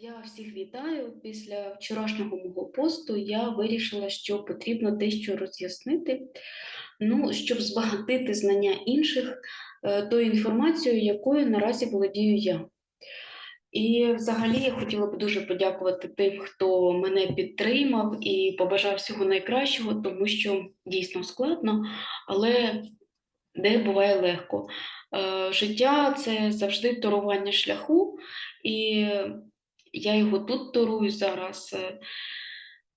Я всіх вітаю. Після вчорашнього мого посту я вирішила, що потрібно дещо роз'яснити, ну, щоб збагатити знання інших е, тою інформацією, якою наразі володію я. І взагалі я хотіла б дуже подякувати тим, хто мене підтримав і побажав всього найкращого, тому що дійсно складно, але де буває легко. Е, Життя це завжди торування шляху, і я його тут торую зараз. е,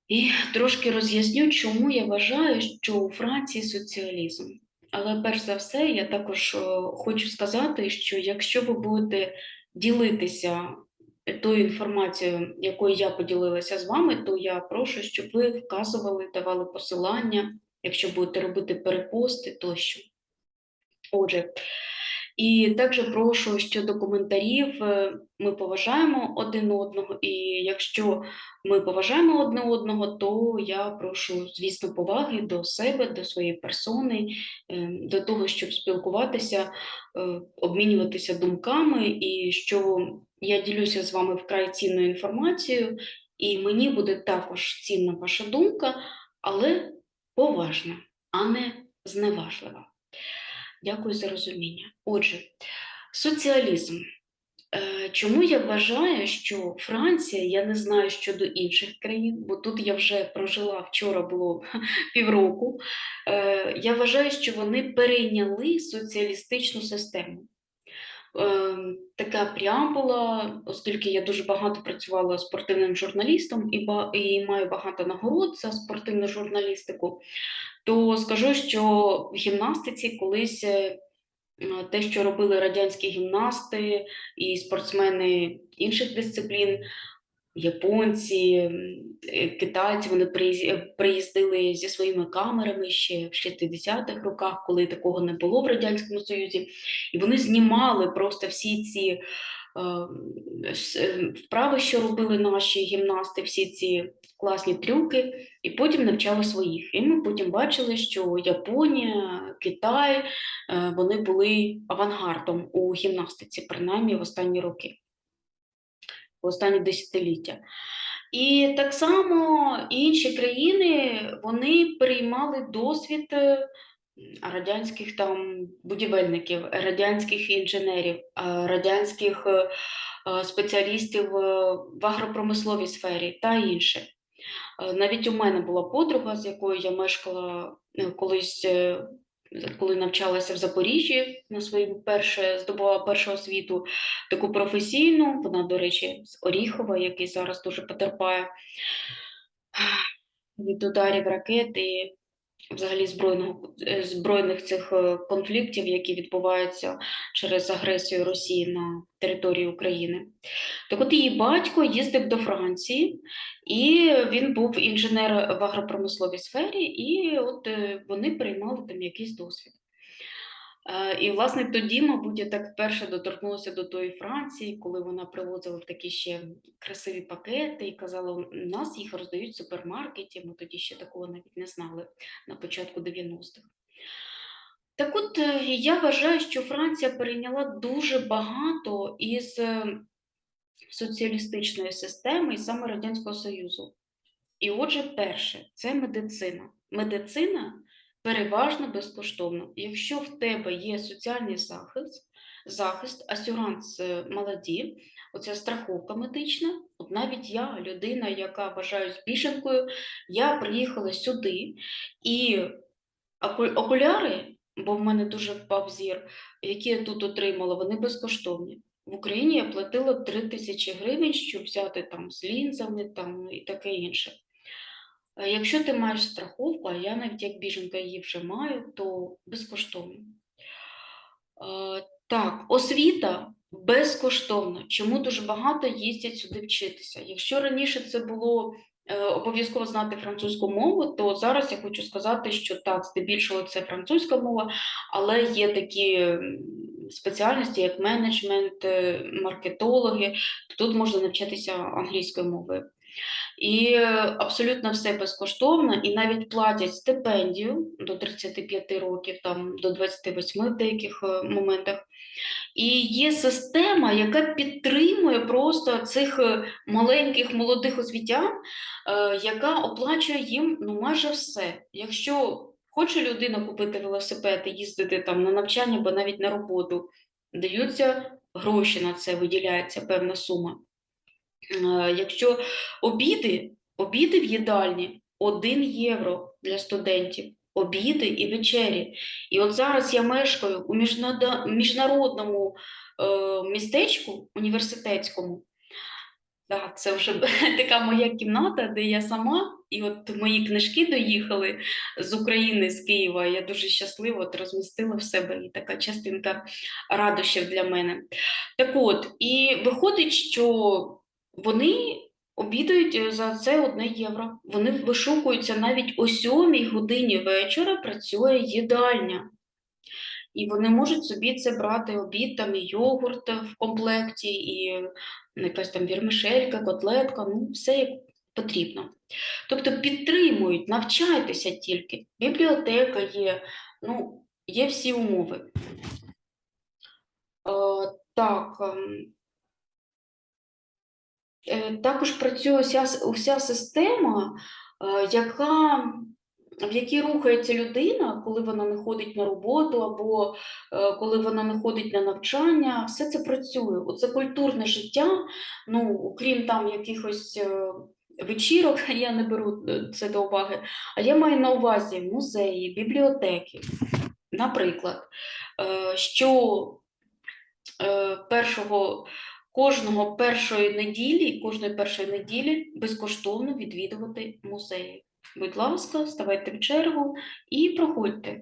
І трошки роз'ясню, чому я вважаю, що у Франції соціалізм. Але перш за все, я також е, хочу сказати, що якщо ви будете ділитися тою інформацією, якою я поділилася з вами, то я прошу, щоб ви вказували, давали посилання, якщо будете робити перепости тощо. Отже, і також прошу щодо коментарів, е, ми поважаємо один одного, і якщо ми поважаємо одне одного, то я прошу, звісно, поваги до себе, до своєї персони, е, до того, щоб спілкуватися, е, обмінюватися думками, і що я ділюся з вами вкрай цінною інформацією, і мені буде також цінна ваша думка, але поважна, а не зневажлива. Дякую за розуміння. Отже, соціалізм. Е, Чому я вважаю, що Франція, я не знаю щодо інших країн, бо тут я вже прожила вчора було півроку. е, Я вважаю, що вони перейняли соціалістичну систему. Е, Така преамбула, оскільки я дуже багато працювала спортивним журналістом і, і маю багато нагород за спортивну журналістику, то скажу, що в гімнастиці колись е, те, що робили радянські гімнасти і спортсмени інших дисциплін, японці, е, китайці, вони е, приїздили зі своїми камерами ще в 60-х роках, коли такого не було в Радянському Союзі, і вони знімали просто всі ці е, вправи, що робили наші гімнасти, всі ці класні трюки, і потім навчали своїх. І ми потім бачили, що Японія, Китай, вони були авангардом у гімнастиці, принаймні в останні роки, в останні десятиліття. І так само інші країни вони приймали досвід е, радянських там будівельників, радянських інженерів, е, радянських е, спеціалістів в агропромисловій сфері та інше. Навіть у мене була подруга, з якою я мешкала колись, коли навчалася в Запоріжжі на своїм перше здобула першу освіту, таку професійну. Вона, до речі, з Оріхова, який зараз дуже потерпає від ударів ракет і взагалі збройного е, збройних цих е, конфліктів, які відбуваються через агресію Росії на території України. Так от її батько їздив до Франції, і він був інженер в агропромисловій сфері, і от е, вони приймали там якийсь досвід. Е, І, власне, тоді, мабуть, я так вперше доторкнулася до тої Франції, коли вона привозила такі ще красиві пакети і казала, у нас їх роздають в супермаркеті. Ми тоді ще такого навіть не знали на початку 90-х. Так от е, я вважаю, що Франція перейняла дуже багато із е, соціалістичної системи і саме Радянського Союзу. І отже, перше, це медицина. Медицина переважно безкоштовна. Якщо в тебе є соціальний захист, захист, асюранс е, молоді, оця страховка медична, от навіть я, людина, яка вважаюсь біженкою, я приїхала сюди і окуляри, бо в мене дуже впав зір, які я тут отримала, вони безкоштовні. В Україні я платила 3 тисячі гривень, щоб взяти там з лінзами там, і таке інше. Е, Якщо ти маєш страховку, а я навіть як біженка її вже маю, то безкоштовно. Е, Так, освіта безкоштовна. Чому дуже багато їздять сюди вчитися? Якщо раніше це було е, обов'язково знати французьку мову, то зараз я хочу сказати, що так, здебільшого це французька мова, але є такі спеціальності, як менеджмент, маркетологи, то тут можна навчатися англійською мовою. І абсолютно все безкоштовно, і навіть платять стипендію до 35 років, там до 28 в деяких е, моментах. І є система, яка підтримує просто цих е, маленьких молодих освітян, е, яка оплачує їм ну майже все. Якщо хоче людина купити велосипед і їздити там на навчання, або навіть на роботу, даються гроші на це, виділяється певна сума. Е, Якщо обіди, обіди в їдальні 1 євро для студентів, обіди і вечері. І от зараз я мешкаю у міжнародному е, містечку університетському. Так, це вже така моя кімната, де я сама, і от мої книжки доїхали з України, з Києва. Я дуже щаслива, от розмістила в себе і така частинка радощів для мене. Так от, і виходить, що вони обідають е, за це одне євро. Вони вишукуються навіть о сьомій годині вечора працює їдальня. І вони можуть собі це брати обід, там і йогурт в комплекті, і якась там вірмишелька, котлетка, ну все як потрібно. Тобто підтримують, навчайтеся тільки. Бібліотека є, ну, є всі умови. Е, так. Е, Також працює вся система, е, яка, в якій рухається людина, коли вона не ходить на роботу, або е, коли вона не ходить на навчання, все це працює. Оце культурне життя, ну, окрім там якихось вечірок, я не беру це до уваги, але я маю на увазі музеї, бібліотеки. Наприклад, що е, першого кожного першої неділі, кожної першої неділі безкоштовно відвідувати музеї. Будь ласка, ставайте в чергу і проходьте.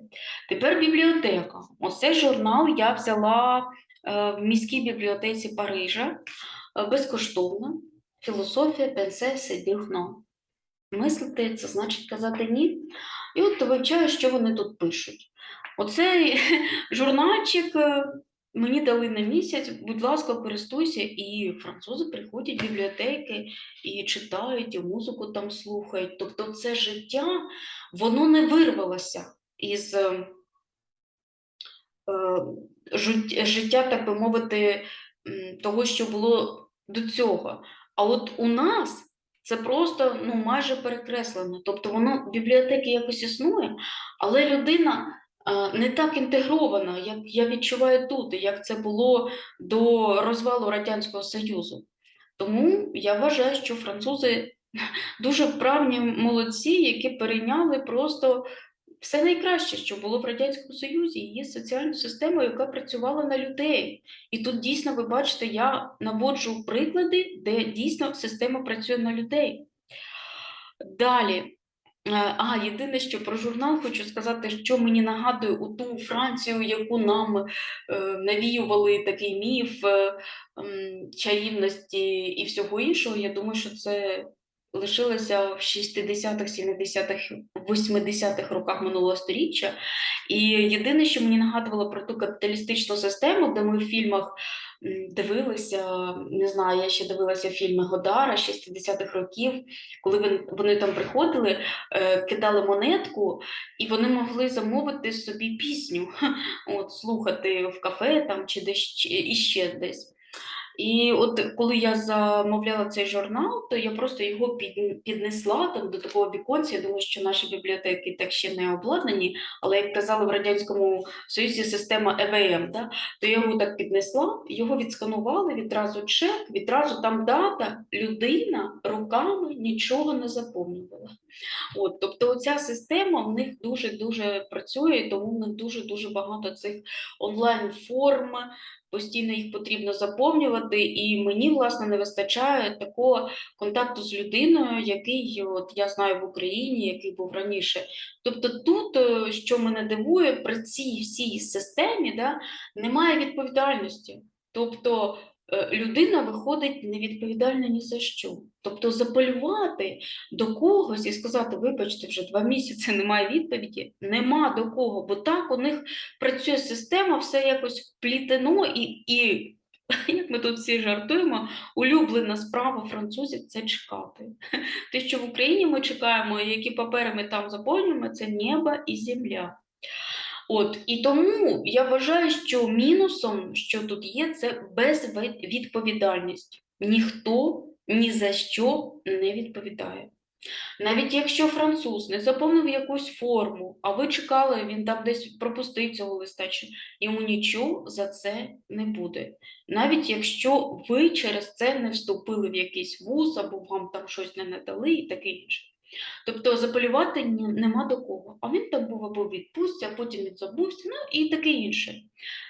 Тепер бібліотека. Оце журнал я взяла е, в міській бібліотеці Парижа е, безкоштовно. Філософія пенсе седюхно. Мислити це значить казати ні. І от вивчаю, що вони тут пишуть. Оцей журнальчик е, Мені дали на місяць, будь ласка, користуйся, і французи приходять в бібліотеки і читають, і музику там слухають. Тобто це життя, воно не вирвалося із е, е, життя, так би мовити, того, що було до цього. А от у нас це просто ну, майже перекреслено. Тобто воно в бібліотеки якось існує, але людина не так інтегрована, як я відчуваю тут, як це було до розвалу Радянського Союзу. Тому я вважаю, що французи дуже вправні молодці, які перейняли просто все найкраще, що було в Радянському Союзі, є соціальну систему, яка працювала на людей. І тут дійсно ви бачите, я наводжу приклади, де дійсно система працює на людей. Далі. Е, А, єдине, що про журнал хочу сказати, що мені нагадує у ту Францію, яку нам е, навіювали такий міф е, м, чарівності і всього іншого. Я думаю, що це лишилося в 60-х, 70-х, 80-х роках минулого сторіччя. І єдине, що мені нагадувало про ту капіталістичну систему, де ми в фільмах дивилися, не знаю, я ще дивилася фільми Годара 60-х років, коли вони там приходили, е, кидали монетку, і вони могли замовити собі пісню, от, слухати в кафе там чи десь ще- іще десь. І от коли я замовляла цей журнал, то я просто його піднесла там до такого віконця. Я думаю, що наші бібліотеки так ще не обладнані, але як казали в Радянському Союзі система ЕВМ, да, то я його так піднесла, його відсканували, відразу чек, відразу там дата, людина руками нічого не заповнювала. От, тобто оця система в них дуже-дуже працює, тому в них дуже-дуже багато цих онлайн-форм, постійно їх потрібно заповнювати, і мені, власне, не вистачає такого контакту з людиною, який от, я знаю в Україні, який був раніше. Тобто тут, е, що мене дивує, при цій всій системі да, немає відповідальності. Тобто людина виходить невідповідальна ні за що. Тобто запалювати до когось і сказати, вибачте, вже два місяці немає відповіді, нема до кого, бо так у них працює система, все якось вплітено і, і Як ми тут всі жартуємо, улюблена справа французів це чекати. Те, що в Україні ми чекаємо, які папери ми там заповнюємо, це небо і земля. От і тому я вважаю, що мінусом, що тут є, це безвідповідальність. Ніхто ні за що не відповідає. Навіть якщо француз не заповнив якусь форму, а ви чекали, він там десь пропустив цього листа, йому нічого за це не буде. Навіть якщо ви через це не вступили в якийсь вуз або вам там щось не надали і таке інше. Тобто запалювати нема до кого. А він там був або відпустці, а потім він забувся, ну і таке інше.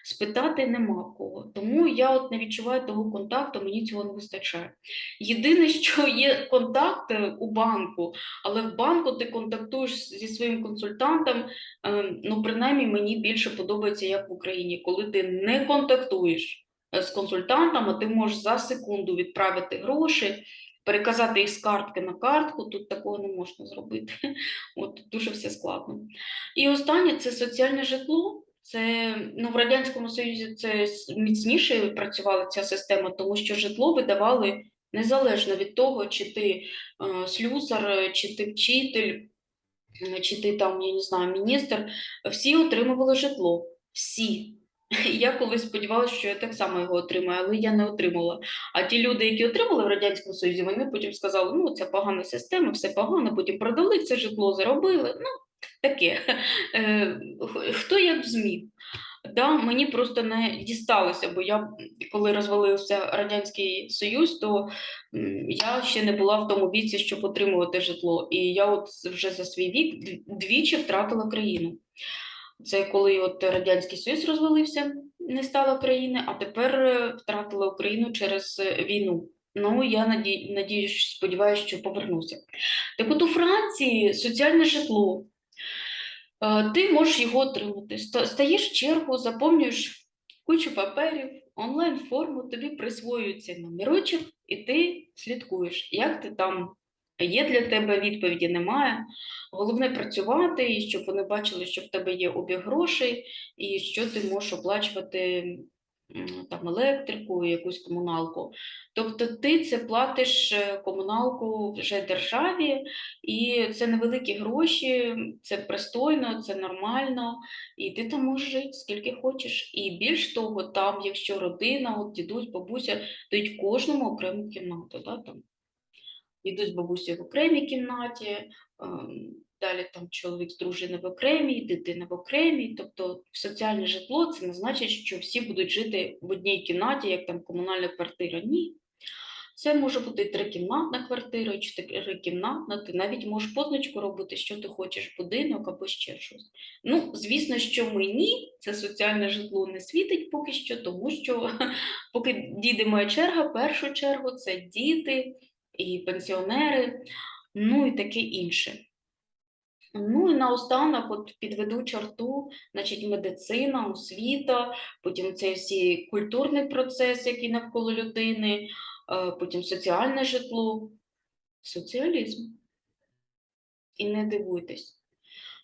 Спитати нема кого. Тому я от не відчуваю того контакту, мені цього не вистачає. Єдине, що є контакт е, у банку, але в банку ти контактуєш зі своїм консультантом. е, Ну, принаймні, мені більше подобається, як в Україні, коли ти не контактуєш е, з консультантом, а ти можеш за секунду відправити гроші, переказати їх з картки на картку. Тут такого не можна зробити. От дуже все складно. І останнє це соціальне житло. Це ну в радянському союзі це міцніше працювала ця система, тому що житло видавали незалежно від того, чи ти е, слюсар, чи ти вчитель, чи ти там, я не знаю, міністр. Всі отримували житло. Всі. Я колись сподівалася, що я так само його отримаю, але я не отримала. А ті люди, які отримали в Радянському Союзі, вони потім сказали, ну це погана система, все погано, потім продали це житло, заробили. Ну, таке. Е, Хто як зміг. Да, мені просто не дісталося, бо я коли розвалився Радянський Союз, то я ще не була в тому віці, щоб отримувати житло. І я от вже за свій вік двічі втратила країну. Це коли от Радянський Союз розвалився, не стало країни, а тепер е, втратила Україну через е, війну. Ну, я наді... надіюсь, сподіваюся, що повернуся. Так от у Франції соціальне житло. Е, Ти можеш його отримати. Ста- Стаєш в чергу, заповнюєш кучу паперів, онлайн-форму, тобі присвоюється номерочок, і ти слідкуєш, як ти там є для тебе відповіді, немає. Головне працювати, і щоб вони бачили, що в тебе є обіг грошей, і що ти можеш оплачувати там електрику, якусь комуналку. Тобто ти це платиш е, комуналку вже державі, і це невеликі гроші, це пристойно, це нормально, і ти там можеш жити скільки хочеш. І більш того, там, якщо родина, от дідусь, бабуся, дають кожному окрему кімнату. Да, там. Дідусь, бабуся в окремій кімнаті, ем, далі там чоловік з дружиною в окремій, дитина в окремій. Тобто соціальне житло це не значить, що всі будуть жити в одній кімнаті, як там комунальна квартира. Ні. Це може бути трикімнатна квартира, чотирикімнатна, ти навіть можеш позначку робити, що ти хочеш, будинок або ще щось. Ну, звісно, що мені це соціальне житло не світить поки що, тому що поки дійде моя черга, першу чергу це діти і пенсіонери, ну і таке інше. Ну і наостанок от підведу черту, значить, медицина, освіта, потім цей всі культурний процес, який навколо людини, е, потім соціальне житло, соціалізм. І не дивуйтесь.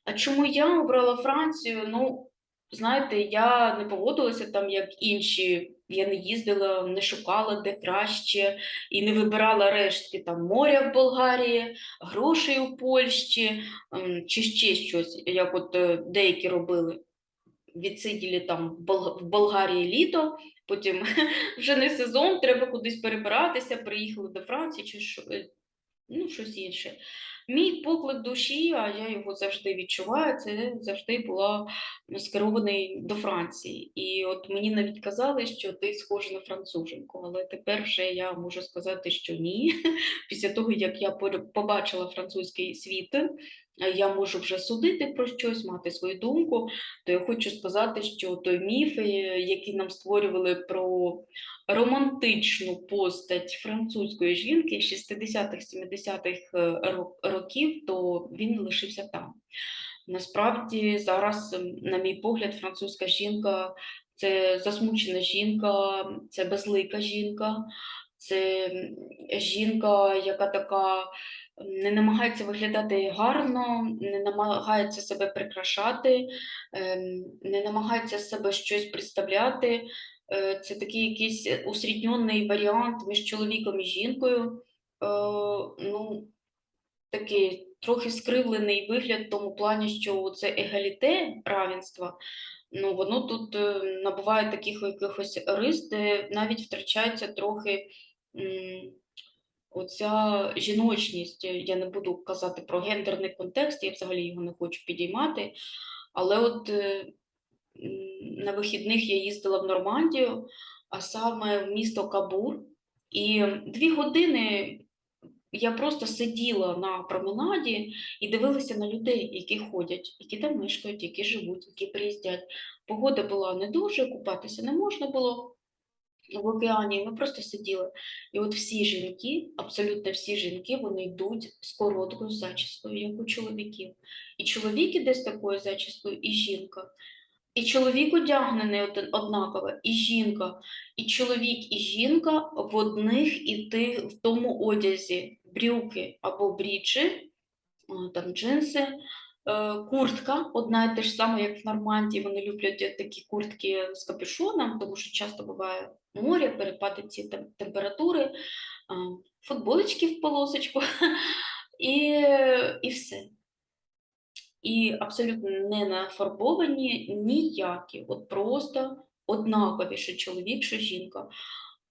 А чому я обрала Францію? Ну, знаєте, я не поводилася там, як інші. Я не їздила, не шукала де краще і не вибирала рештки там моря в Болгарії, грошей у Польщі ем, чи ще щось, як от е, деякі робили. Відсиділи там в Бол- в Болгарії літо, потім вже не сезон, треба кудись перебиратися, приїхали до Франції чи е, ну, щось інше. Мій поклик душі, а я його завжди відчуваю, це завжди була скерований до Франції. І от мені навіть казали, що ти схожа на француженку, але тепер вже я можу сказати, що ні. Після того, як я побачила французький світ, я можу вже судити про щось, мати свою думку. То я хочу сказати, що той міф, е, який нам створювали про романтичну постать французької жінки 60-х, 70-х е, років, то він лишився там. Насправді зараз, на мій погляд, французька жінка це засмучена жінка, це безлика жінка, це жінка, яка така не намагається виглядати гарно, не намагається себе прикрашати, ем, не намагається з себе щось представляти. Е, Це такий якийсь усріднений варіант між чоловіком і жінкою. Е, Ну, такий трохи скривлений вигляд в тому плані, що це егаліте равенство, ну воно тут е, набуває таких якихось рис, де навіть втрачається трохи оця жіночність. Я не буду казати про гендерний контекст, я взагалі його не хочу підіймати. Але от е, на вихідних я їздила в Нормандію, а саме в місто Кабур, і дві години я просто сиділа на променаді і дивилася на людей, які ходять, які там мешкають, які живуть, які приїздять. Погода була не дуже, купатися не можна було в океані. Ми просто сиділи. І от всі жінки, абсолютно всі жінки, вони йдуть з короткою зачіскою, як у чоловіків. І чоловік іде з такою зачіскою, і жінка. І чоловік одягнений однаково, і жінка, і чоловік, і жінка в одних і тих в тому одязі брюки або бріджі, там джинси, куртка, одна і те ж саме, як в Нормандії. Вони люблять е, такі куртки з капюшоном, тому що часто буває море, перепади ці температури, футболочки в полосочку, і, і все і абсолютно не нафарбовані ніякі, от просто однакові, що чоловік, що жінка.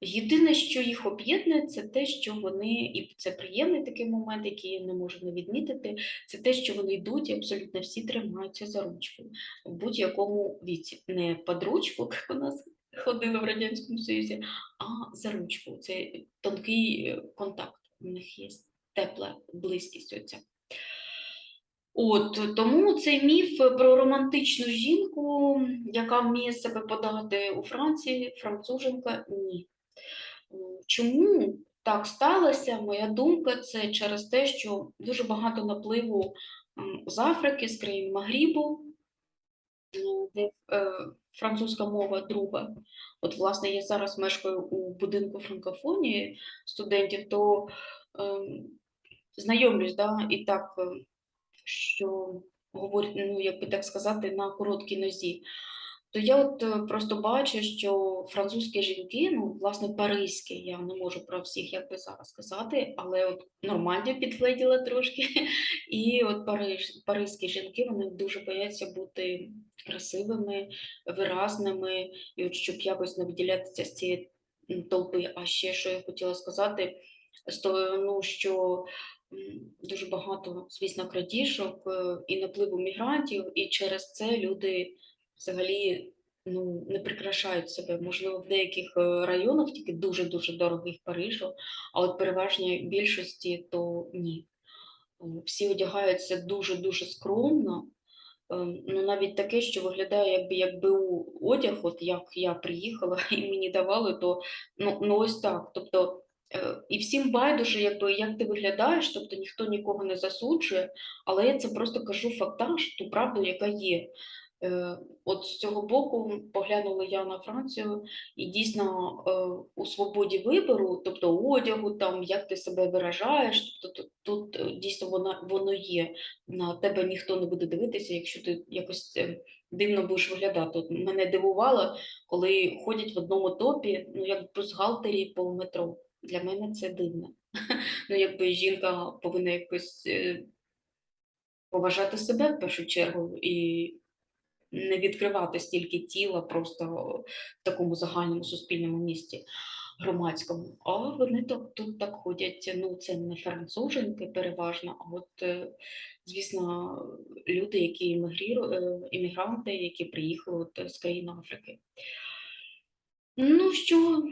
Єдине, що їх об'єднує, це те, що вони, і це приємний такий момент, який я не можу не відмітити, це те, що вони йдуть і абсолютно всі тримаються за ручку в будь-якому віці. Не під ручку, як у нас ходили в Радянському Союзі, а за ручку. Це тонкий е, контакт. У них є тепла близькість оця. От тому цей міф про романтичну жінку, яка вміє себе подати у Франції, француженка, ні. Чому так сталося? Моя думка це через те, що дуже багато напливу з Африки, з країн Магрібу, де е, французька мова друга. От, власне, я зараз мешкаю у будинку франкофонії студентів, то ем, знайомлюсь, да, і так. е, що говорять, ну як би так сказати, на короткій нозі. То я от е, просто бачу, що французькі жінки, ну, власне, паризькі, я не можу про всіх, як би зараз сказати, але от Нормандія підгледіла трошки, і от Париж, паризькі жінки вони дуже бояться бути красивими, виразними, і от щоб якось не виділятися з цієї толпи. А ще що я хотіла сказати, ну, що дуже багато, звісно, крадіжок е, і напливу мігрантів, і через це люди взагалі ну, не прикрашають себе. Можливо, в деяких е, районах тільки дуже-дуже дорогих Парижу, а от переважній більшості то ні. Е, Всі одягаються дуже-дуже скромно. Е, Ну, навіть таке, що виглядає, якби як БУ одяг, от як я приїхала і мені давали, то ну, ну ось так. Тобто, і всім байдуже, якби як ти виглядаєш, тобто ніхто нікого не засуджує, але я це просто кажу фактаж, ту правду, яка є. Е, От з цього боку поглянула я на Францію, і дійсно е, у свободі вибору, тобто одягу, там як ти себе виражаєш, тобто тут, тут е, дійсно воно, воно є. На тебе ніхто не буде дивитися, якщо ти якось дивно будеш виглядати. От мене дивувало, коли ходять в одному топі, ну як в бюстгальтері по метро. Для мене це дивно. Ну, якби жінка повинна якось поважати себе в першу чергу і не відкривати стільки тіла просто в такому загальному суспільному місті громадському. А вони тут, тут так ходять. Ну, це не француженки переважно, а от, е, звісно, люди, які іммігріру- е, іммігранти, які приїхали от з країн Африки. Ну що,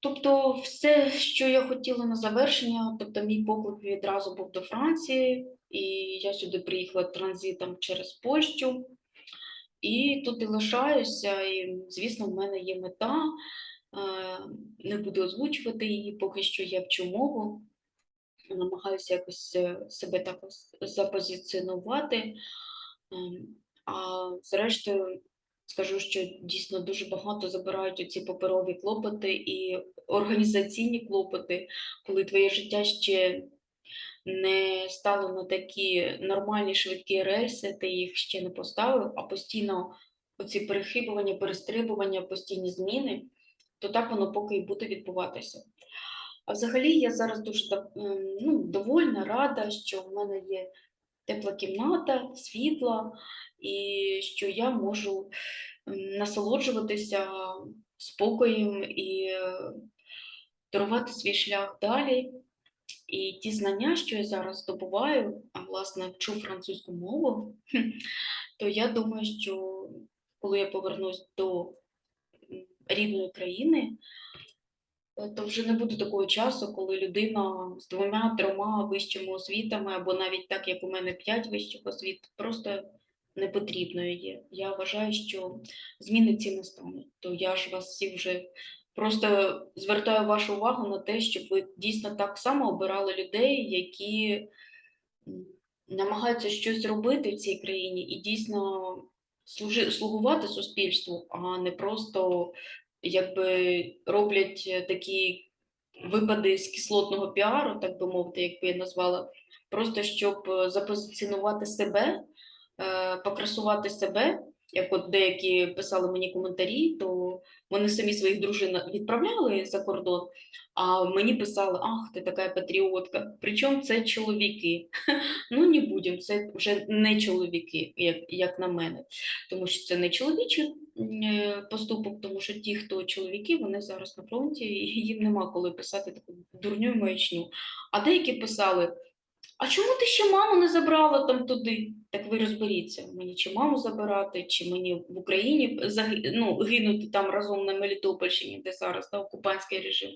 тобто, все, що я хотіла на завершення, тобто мій поклик відразу був до Франції, і я сюди приїхала транзитом через Польщу. І тут і лишаюся, і, звісно, в мене є мета. е, Не буду озвучувати її, поки що я вчу мову. Намагаюся якось е, себе так запозиціонувати. Ем, А зрештою, скажу, що дійсно дуже багато забирають оці паперові клопоти і організаційні клопоти, коли твоє життя ще не стало на такі нормальні швидкі рельси, ти їх ще не поставив, а постійно оці перехибування, перестрибування, постійні зміни, то так воно поки і буде відбуватися. А взагалі я зараз дуже ем, ну, довольна, рада, що в мене є тепла кімната, світла, і що я можу ем, насолоджуватися спокоєм і е, дарувати свій шлях далі. І ті знання, що я зараз здобуваю, а власне вчу французьку мову, то я думаю, що коли я повернусь до рідної країни, е, то вже не буде такого часу, коли людина з двома трьома вищими освітами, або навіть так, як у мене п'ять вищих освіт, просто непотрібною є. Я вважаю, що зміни ці не стануть. То я ж вас всіх вже просто звертаю вашу увагу на те, щоб ви дійсно так само обирали людей, які намагаються щось робити в цій країні і дійсно служи, слугувати суспільству, а не просто якби роблять е, такі випади з кислотного піару, так би мовити, як би я назвала, просто щоб е, запозиціонувати себе, е, покрасувати себе. Як от деякі писали мені коментарі, то вони самі своїх дружин відправляли за кордон, а мені писали: Ах, ти така патріотка. Причому це чоловіки. Ну, не будемо, це вже не чоловіки, як, як на мене, тому що це не чоловічий е, поступок, тому що ті, хто чоловіки, вони зараз на фронті, і їм нема коли писати таку дурню маячню. А деякі писали: а чому ти ще маму не забрала там туди? Так ви розберіться, мені чи маму забирати, чи мені в Україні ну, гинути там разом на Мелітопольщині, де зараз та, окупантський режим.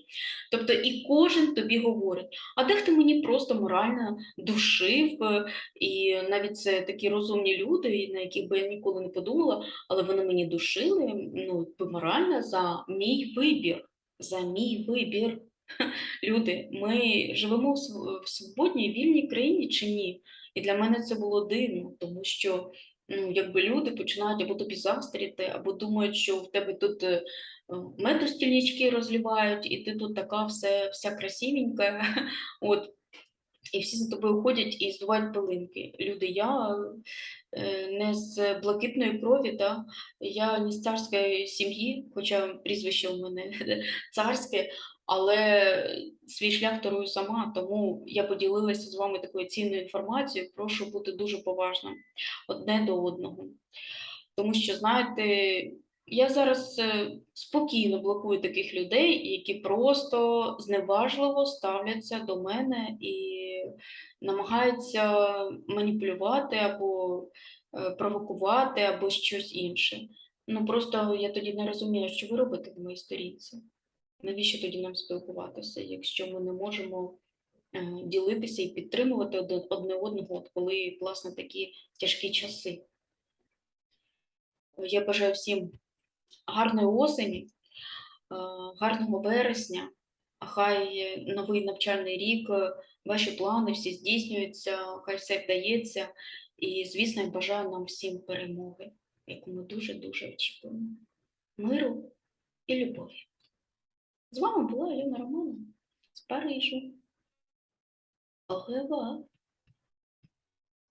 Тобто і кожен тобі говорить, а дехто мені просто морально душив, е, і навіть це такі розумні люди, на яких би я ніколи не подумала, але вони мені душили ну, морально за мій вибір. За мій вибір. Люди, ми живемо в свободній вільній країні чи ні? І для мене це було дивно, тому що ну, якби люди починають або тобі заздріти, або думають, що в тебе тут е, меду стільнички розливають, і ти тут така все, вся красивенька. От. І всі за тобою ходять і здувають пилинки. Люди, я е, не з блакитної крові, да? я не з царської сім'ї, хоча прізвище у мене царське, але свій шлях тарую сама, тому я поділилася з вами такою цінною інформацією. Прошу бути дуже поважним одне до одного. Тому що, знаєте, я зараз е, спокійно блокую таких людей, які просто зневажливо ставляться до мене і намагаються маніпулювати або е, провокувати, або щось інше. Ну просто я тоді не розумію, що ви робите в моїй сторінці. Навіщо тоді нам спілкуватися, якщо ми не можемо е, ділитися і підтримувати одне одного, от коли, власне, такі тяжкі часи? Я бажаю всім гарної осені, е, гарного вересня. Хай новий навчальний рік, е, ваші плани всі здійснюються, хай все вдається. І, звісно, я бажаю нам всім перемоги, яку ми дуже-дуже очікуємо. Миру і любові. З вами була Альона Романова з Парижу. Revoir.